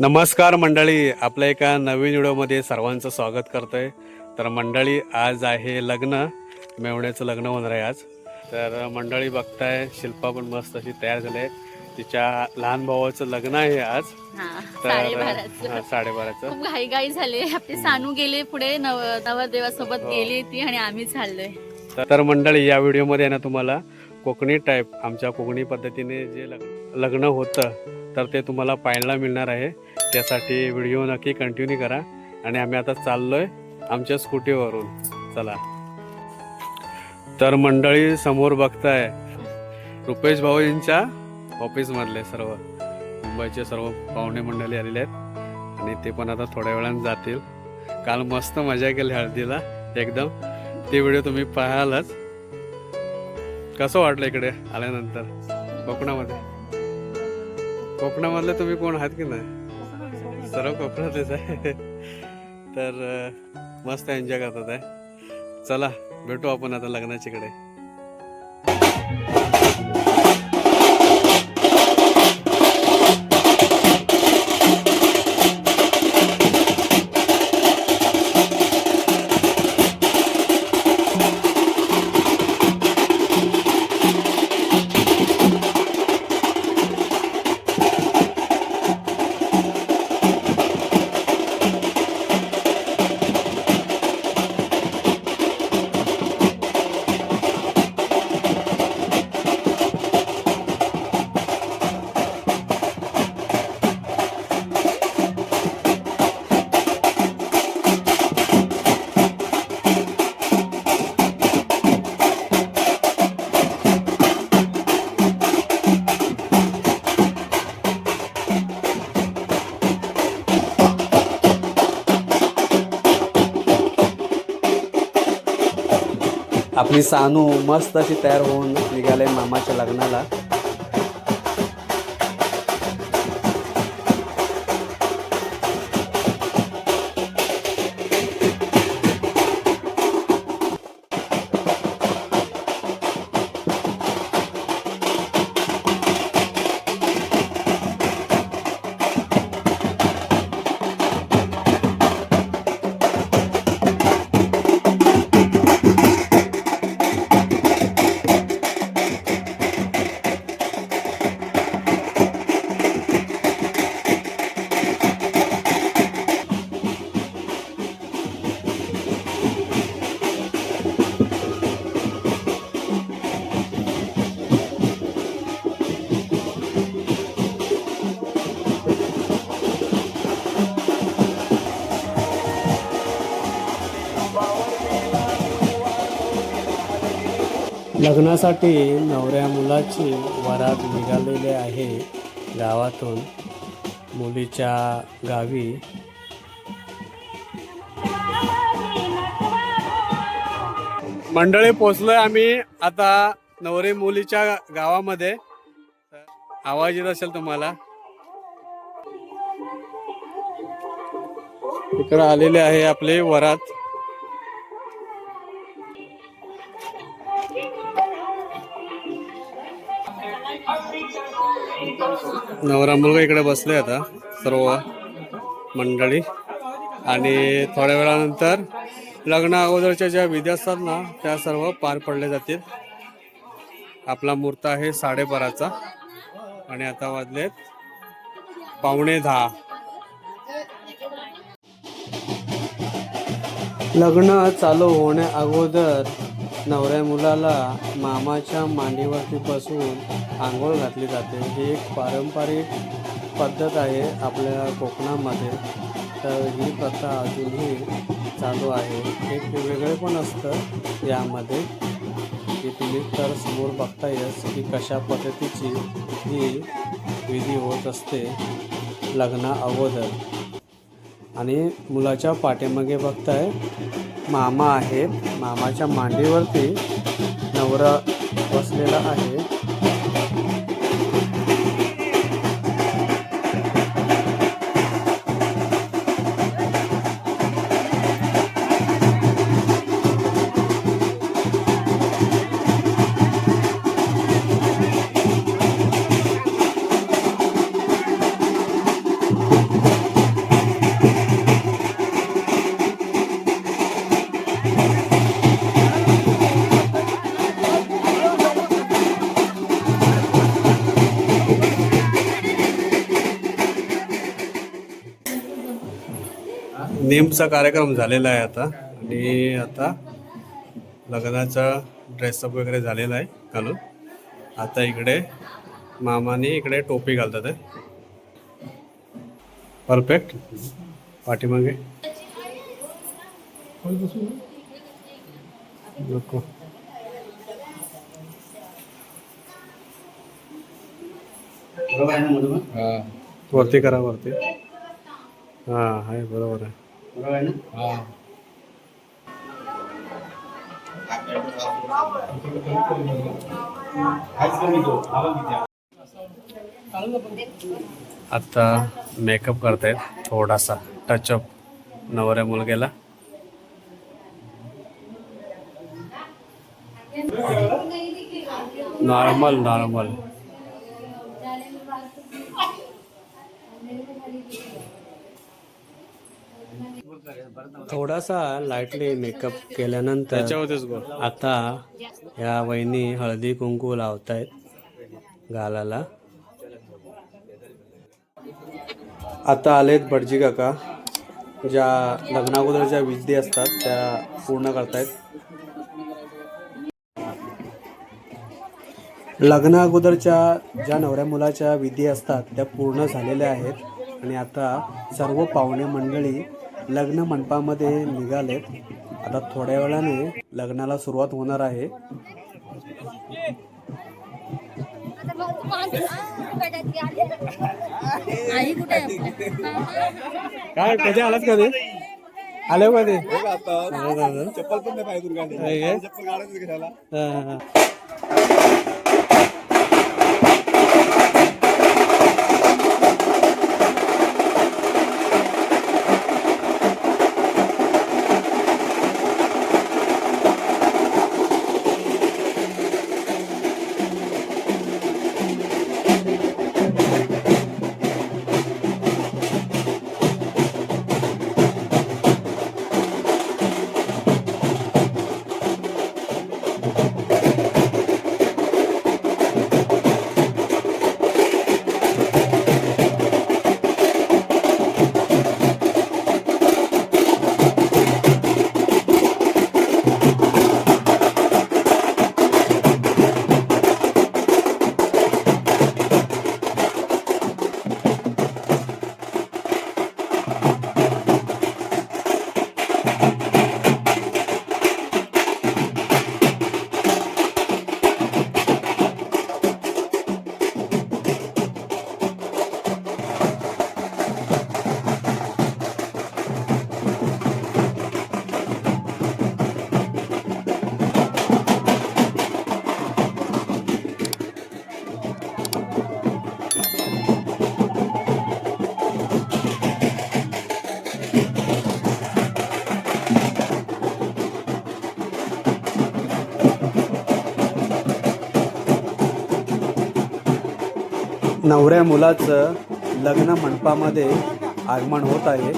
नमस्कार मंडळी आपल्या एका नवीन व्हिडिओमध्ये सर्वांचं स्वागत करतोय. तर मंडळी आज आहे लग्न. मेवण्याचं लग्न होणार आहे आज. तर मंडळी बघताय शिल्पा पण मस्त अशी तयार झाली आहे. तिच्या लहान भावाचं लग्न आहे आज. हा, तर साडेबाराचं. घाई घाई झाले आपले सानू गेले पुढे नव नवरदेवासोबत हो. गेली ती आणि आम्ही चाललोय. तर- मंडळी या व्हिडिओमध्ये आहे ना तुम्हाला कोकणी टाईप आमच्या कोकणी पद्धतीने जे लग्न होतं तर ते तुम्हाला पाहायला मिळणार आहे. त्यासाठी व्हिडिओ नक्की कंटिन्यू करा. आणि आम्ही आता चाललोय आमच्या स्कूटीवरून. चला. तर मंडळी समोर बघताय रुपेश भाऊजींच्या ऑफिसमधले सर्व. मुंबईचे सर्व पाहुणे मंडळी आलेले आहेत. आणि ते पण आता थोड्या वेळानं जातील. काल मस्त मजा केली हळदीला एकदम. ते व्हिडिओ तुम्ही पाहालच. कसं वाटलं इकडे आल्यानंतर? कोकणामध्ये? कोकणामधले तुम्ही कोण आहात की नाही? सर्व कोकणातलेच आहे. तर मस्त एन्जॉय करतात आहे चला भेटू आपण आता लग्नाच्याकडे मी सानू मस्त अशी तयार होऊन निघाले मामाच्या लग्नाला. लग्नासाठी नवऱ्या मुलाची वरात निघालेले आहे गावातून. मुलीच्या गावी. मंडळी पोचलोय आम्ही आता नवरे मुलीच्या गावामध्ये. आवाज येत असेल तुम्हाला. इकडे आलेले आहे आपले वरात. नवरा मुलगा इकडे बसले आता सर्व मंडळी. आणि थोड्या वेळानंतर लग्न अगोदरच्या ज्या विधी असतात ना त्या सर्व पार पडल्या जातील. आपला मुहूर्त आहे साडेबाराचा. आणि आता वाजलेत पावणे दहा. लग्न चालू होण्या अगोदर नवऱ्या मुलाला मामाच्या मांडीवरती बसून आंघोळ घातली जाते. ही एक पारंपरिक पद्धत आहे आपल्या कोकणामध्ये. तर ही प्रथा अजूनही चालू आहे. एक वेगळे पण असतं यामध्ये की तुम्ही तर समोर बघतायच की कशा पद्धतीची ही विधी होत असते लग्ना अगोदर. आणि मुलाच्या पाठीमागे बघताय मामा आहेत मामाच्या मांडीवरती नवरा बसलेला आहे. नेमचा कार्यक्रम झालेला आहे आता. आणि आता लग्नाचा ड्रेसअप वगैरे झालेला आहे घालून आता इकडे मामाने इकडे टोपी घालतात आहे परफेक्ट पाठीमागे. नको. बरोबर आहे ना मधुमन वरती करा वरती. हां आहे बरोबर आहे. बरोबर आहे ना आता मेकअप करतायत थोडासा टचअप नवऱ्या मुलग्याला. नॉर्मल नॉर्मल थोडासा लाईटली मेकअप केल्यानंतर आता ह्या वहिनी हळदी कुंकू लावतायत गालाला. आता आलेत भटजी काका ज्या लग्नाअगोदर ज्या विधी असतात त्या पूर्ण करतायत. लग्ना अगोदरच्या ज्या नवऱ्या मुलाच्या विधी असतात त्या पूर्ण झालेल्या आहेत. आणि आता सर्व पाहुणे मंडळी लग्न मंडपामध्ये निघालेत आता थोड्या वेळाने लग्नाला सुरुवात होणार आहे. आई कुठे आहे आपल्या? काय कधी आलात कधी? आले कधी? चप्पल पण नाही पाहिजे नवऱ्या मुलाचं लग्न मंडपामध्ये आगमन होत आहे.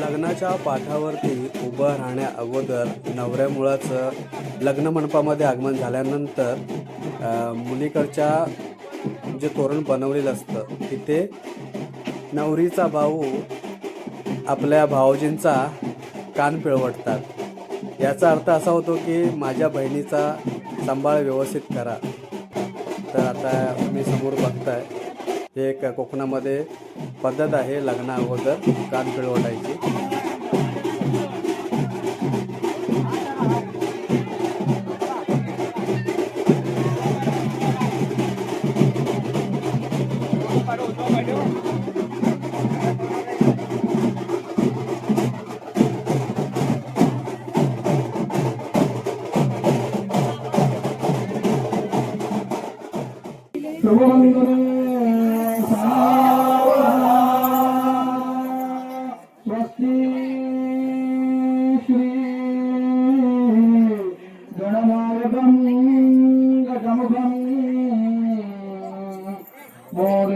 लग्नाच्या पाठावरती उभं राहण्या अगोदर नवऱ्या लग्न मंडपामध्ये आगमन झाल्यानंतर मुलीकडच्या जे तोरण बनवलेलं असतं तिथे नवरीचा भाऊ आपल्या भाऊजींचा कान पिळवटतात. याचा अर्थ असा होतो की माझ्या बहिणीचा सांभाळ व्यवस्थित करा. तर आता तुम्ही समोर बघताय हे एक कोकणामध्ये पद्धत आहे लग्ना अगोदर कान पिळवटायची. more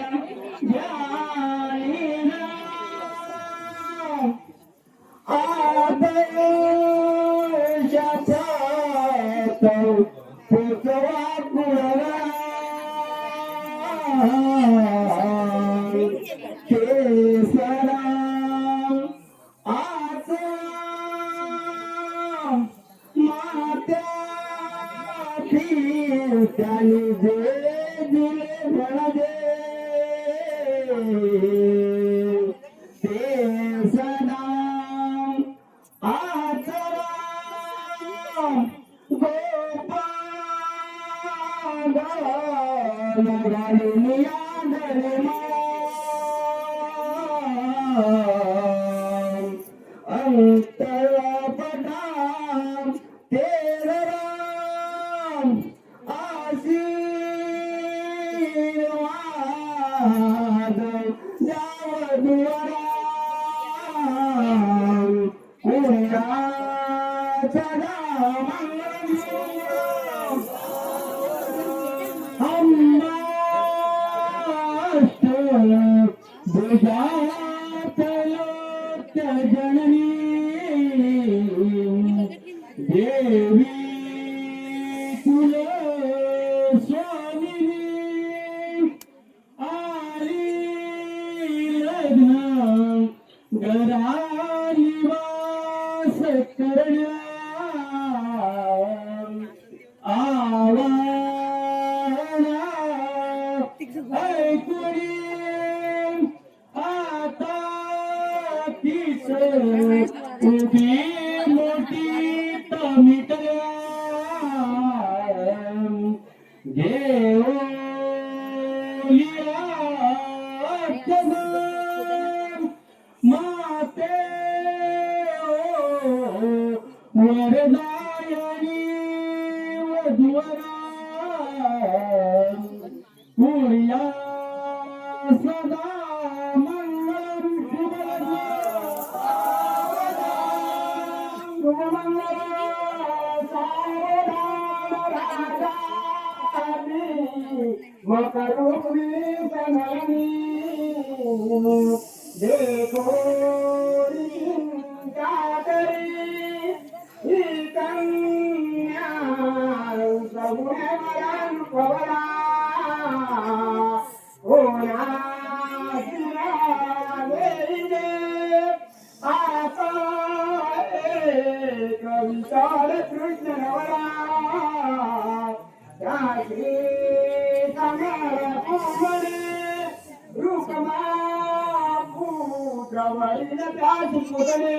پير تاني جي Yeah. Yeah. வாழ்ந்த காசு முதலே.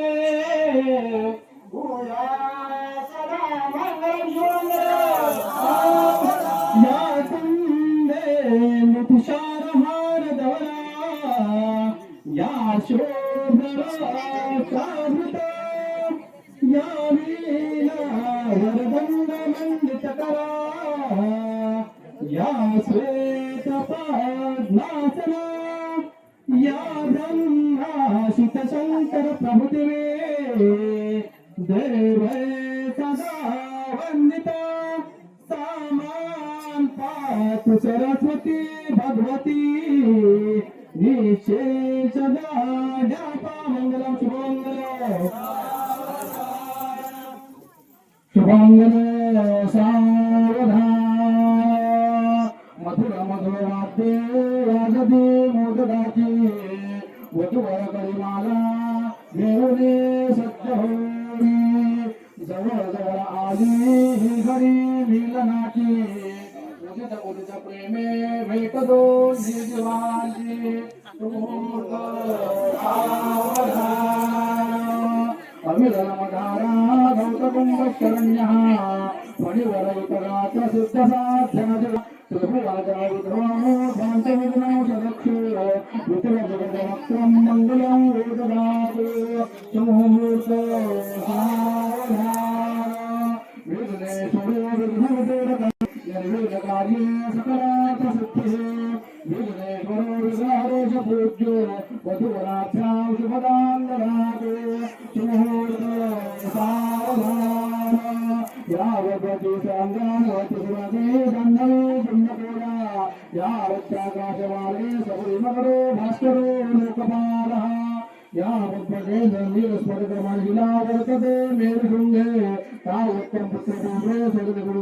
देव सदा वंदिता। सामान पात भगवती। विशेष दापा मंगलम शुभमंगल शुभमंगल मधुर मधुर वाद्य राजदी मोददाची मेहुने सत्यहोरी जवळ जवळ आली ही घरी मिलनाची उदित उदित प्रेमे भेट दोन जीवाची अविरमधारा गौतकुंभ शरण्य फणिवर विकरात सिद्ध साधन మంగళం వేదదాసు సమూహమూర్త శ్రీమకరో భాస్కరో లోకపాల. యావద్వీరస్వరకమాహిలా వర్తతే మేరు శృంగే తా ఉత్తరం పుత్రపూర్వే సగదగుడు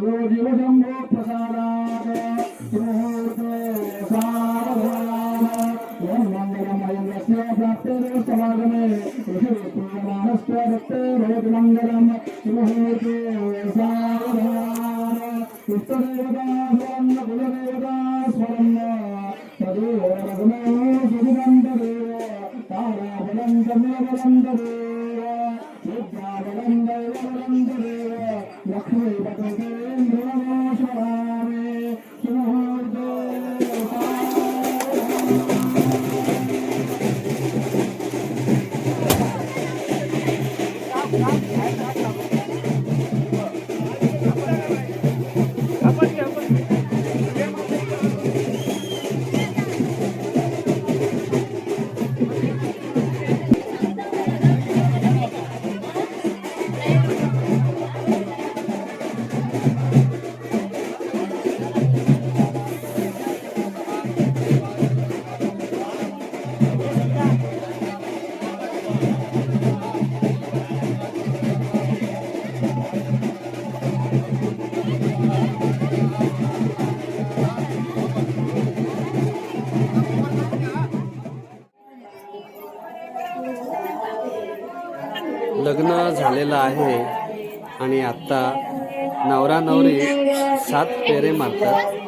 झालेला आहे. आणि आत्ता नवरा नवरी सात फेरे मारतात.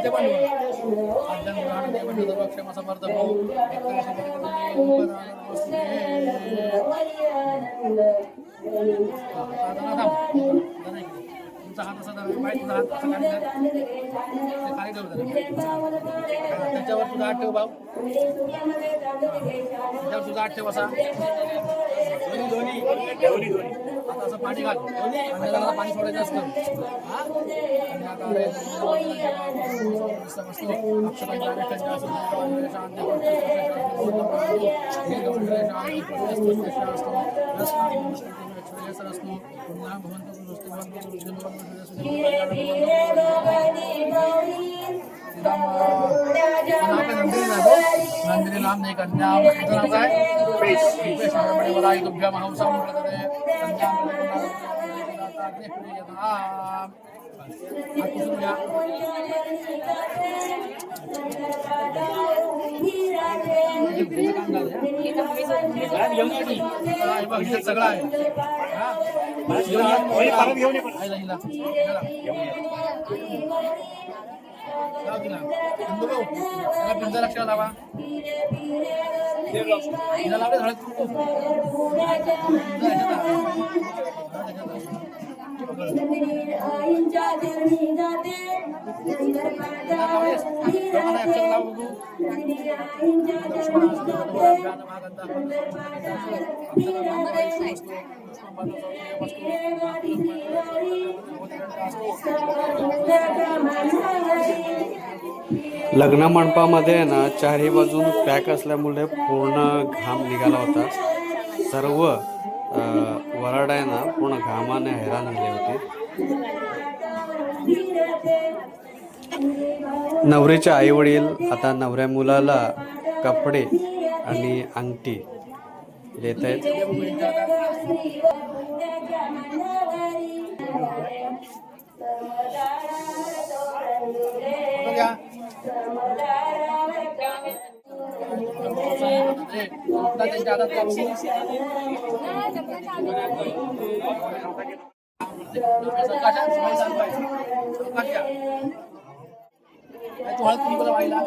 Terima kasih. ക്ഷേമ സമ്മർദ്ദവും നമസ്തേ तुमचा हात असा धरा, पाय तुझा हात असा खाली धर. ते खाली ठेव जरा. त्याच्यावर तुझा हात ठेव भाऊ. त्याच्यावर तुझा हात ठेव असा. आता असं पाणी घाल. आणि त्याला पाणी सोडायचं असतं. हा? आणि आता अरे, समजतो. शांती हे शांती रस पुन्हा भवन्तु सुस्ति भवन्तु सुस्ति भवन्तु सुस्ति नंदिनी नाम ने कन्या काय सगळं आहे हा? घेऊन लक्षात लावा लावले हळद आईंच्या चरणी जाते आईंच्या चरणी जाते गाडी लग्न मंडपामध्ये आहे ना चारही बाजून पॅक असल्यामुळे पूर्ण घाम निघाला होता. सर्व वराड आहे ना पूर्ण घामाने हैराण झाले होते नवरीचे आई वडील आता नवऱ्या मुलाला कपडे आणि अंगठी देत आहेत yeah. घ्या ए, आपला त्यांच्या हातात द्या बघू. कशा? स्माईल चालू आहे. चौकात घ्या. ए, तू हळद कुंकूला वाहिला.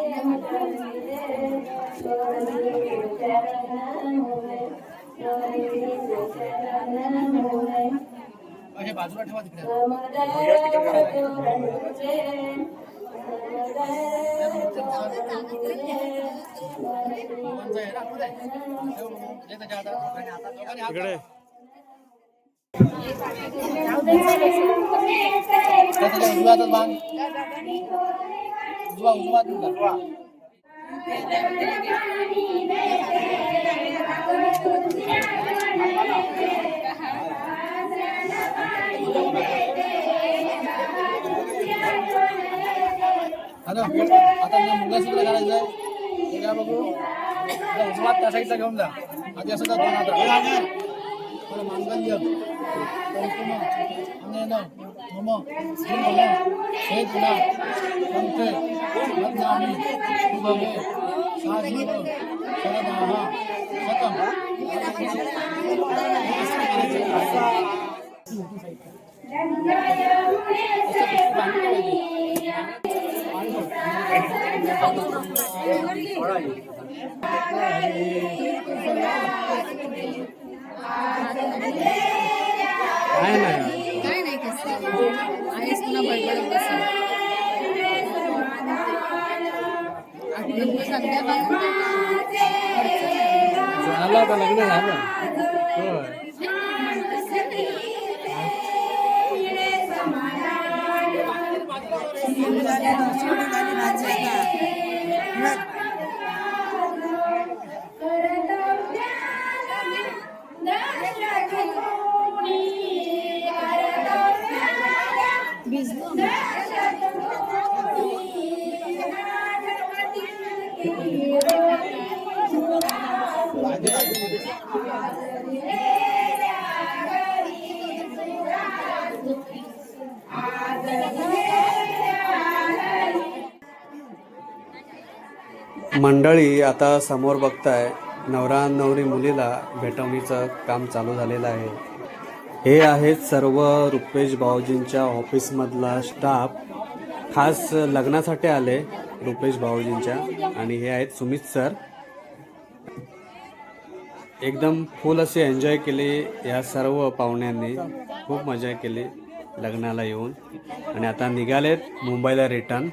हे बाजूला ठेवा तिकडे दोघांचं आहे ना, इकडे आता तुला मुलगा सुद्धा करायचं आहे ते काय बघू आता उजवा त्या साईडला घेऊन जा आधी असं जा दोन हातात थोडं मांगल्य कौतुम अनेन मम श्री मम हे तुला कंठे बदनामी शुभमे साजीव शरदाहा शतम काय नाही काय नाही. कसं आईच पुन्हा बडबडत बसेल आठवण झालं आता लग्न झालं होय मंडळी आता समोर बघताय नवरा नवरी मुलीला भेटवणीचं काम चालू झालेलं आहे. हे आहेत सर्व रुपेश भाऊजींच्या ऑफिसमधला स्टाफ. खास लग्नासाठी आले रुपेश भाऊजींच्या आणि हे आहेत सुमित सर. एकदम फुल असे एन्जॉय केले या सर्व पाहुण्यांनी. खूप मजा केली लग्नाला येऊन. आणि आता निघालेत मुंबईला रिटर्न.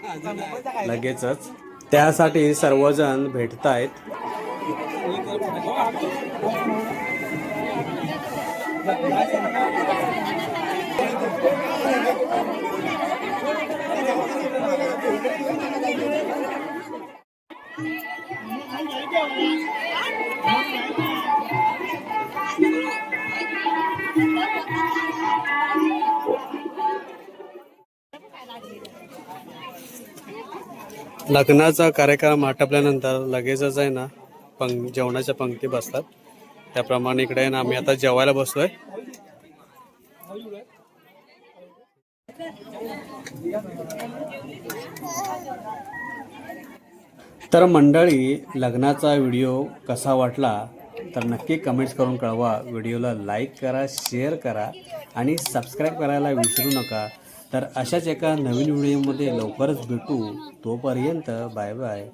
लगेचच. त्यासाठी सर्वजण भेटतायत. लग्नाचा कार्यक्रम आटपल्यानंतर लगेचच आहे ना पंग जेवणाच्या पंक्ती बसतात. त्याप्रमाणे इकडे आहे ना आम्ही आता जेवायला बसलोय. तर मंडळी लग्नाचा व्हिडिओ कसा वाटला तर नक्की कमेंट्स करून कळवा. व्हिडिओला लाईक करा शेअर करा आणि सबस्क्राईब करायला विसरू नका. तर अशाच एका नवीन व्हिडिओमध्ये लवकरच भेटू. तोपर्यंत बाय बाय.